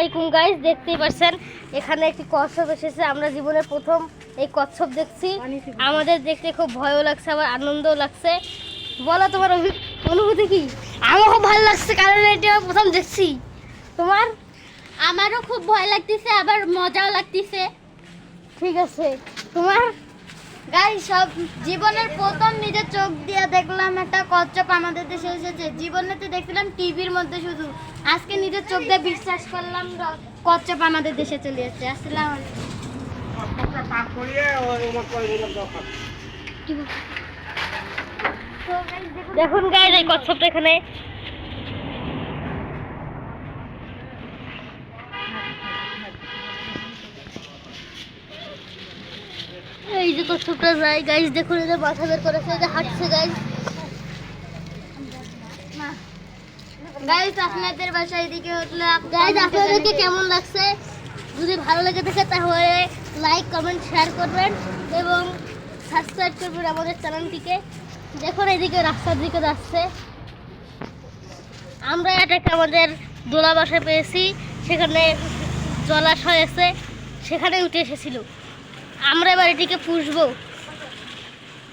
আসসালামাইকুম গাইস দেখতেই পাচ্ছেন এখানে একটি কচ্ছপ এসেছে। আমরা জীবনের প্রথম এই কচ্ছপ দেখছি। আমাদের দেখতে খুব ভয়ও লাগছে আবার আনন্দও লাগছে। বলো তোমার অনুভূতি কি? আমার খুব ভালো লাগছে কারণ এটা আমি প্রথম দেখছি। তোমার? আমারও খুব ভয় লাগতেছে আবার মজাও লাগতেছে। ঠিক আছে। তোমার? গাই সব জীবনের প্রথম নিজের দেখলাম একটা কচ্ছপ আমাদের দেশে এসেছে। জীবনে তো দেখছিলাম টিভির মধ্যে শুধু। আজকে নিজের চোখ দিয়ে বিশ্বাস করলাম কচ্ছপ আমাদের দেশে চলে এসেছে। আসসালাম দেখুন গাইস এই কচ্ছপটা এখানে। এই যে কচ্ছপটা যায় গাইস দেখুন এদের মাথা বের করেছে যে হাঁটছে গাইস গাইস আপনাদের বাসায় এদিকে হলে গাইজ আপনাদেরকে কেমন লাগছে? যদি ভালো লেগে থাকে তাহলে লাইক কমেন্ট শেয়ার করবেন এবং সাবস্ক্রাইব করবেন আমাদের চ্যানেলটিকে দেখুন এদিকে রাস্তার দিকে যাচ্ছে। আমরা এটাকে আমাদের দোলা বাসায় পেয়েছি সেখানে জলাশয় আছে সেখানে উঠে এসেছিল। আমরা এবার এটিকে পুষবো।